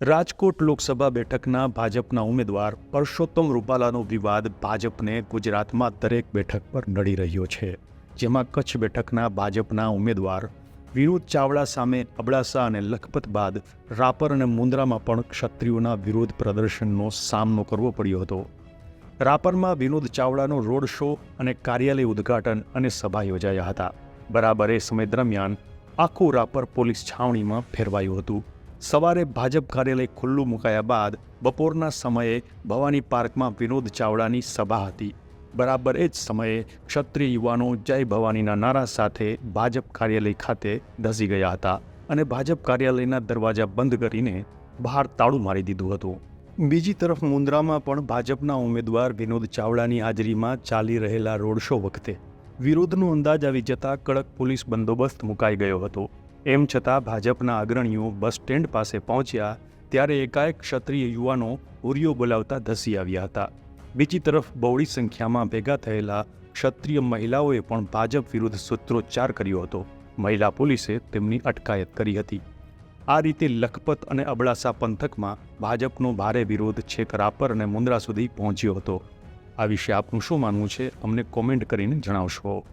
રાજકોટ લોકસભા બેઠકના ભાજપના ઉમેદવાર પરસોત્તમ રૂપાલાનો વિવાદ ભાજપને ગુજરાતમાં દરેક બેઠક પર નડી રહ્યો છે, જેમાં કચ્છ બેઠકના ભાજપના ઉમેદવાર વિનોદ ચાવડા સામે અબડાસા અને લખપત બાદ રાપર અને મુન્દ્રામાં પણ ક્ષત્રિયોના વિરોધ પ્રદર્શનનો સામનો કરવો પડ્યો હતો. રાપરમાં વિનોદ ચાવડાનો રોડ શો અને કાર્યાલય ઉદ્ઘાટન અને સભા યોજાયા હતા. બરાબર એ સમય દરમિયાન આખું રાપર પોલીસ છાવણીમાં ફેરવાયું હતું. સવારે ભાજપ કાર્યાલય ખુલ્લું મુકાયા બાદ બપોરના સમયે ભવાની પાર્કમાં વિનોદ ચાવડાની સભા હતી. બરાબર એ જ સમયે ક્ષત્રિય યુવાનો જય ભવાનીના નારા સાથે ભાજપ કાર્યાલય ખાતે ધસી ગયા હતા અને ભાજપ કાર્યાલયના દરવાજા બંધ કરીને બહાર તાળું મારી દીધું હતું. બીજી તરફ મુન્દ્રામાં પણ ભાજપના ઉમેદવાર વિનોદ ચાવડાની હાજરીમાં ચાલી રહેલા રોડ શો વખતે વિરોધનો અંદાજ આવી જતા કડક પોલીસ બંદોબસ્ત મુકાઈ ગયો હતો. એમ છતાં ભાજપના અગ્રણીઓ બસ સ્ટેન્ડ પાસે પહોંચ્યા ત્યારે એકાએક ક્ષત્રિય યુવાનો ઉરીઓ બોલાવતા ધસી આવ્યા હતા. બીજી તરફ બહોળી સંખ્યામાં ભેગા થયેલા ક્ષત્રિય મહિલાઓએ પણ ભાજપ વિરુદ્ધ સૂત્રોચ્ચાર કર્યો હતો. મહિલા પોલીસે તેમની અટકાયત કરી હતી. આ રીતે લખપત અને અબડાસા પંથકમાં ભાજપનો ભારે વિરોધ છેક રાપર અને મુન્દ્રા સુધી પહોંચ્યો હતો. આ વિશે આપનું શું માનવું છે? અમને કોમેન્ટ કરીને જણાવશો.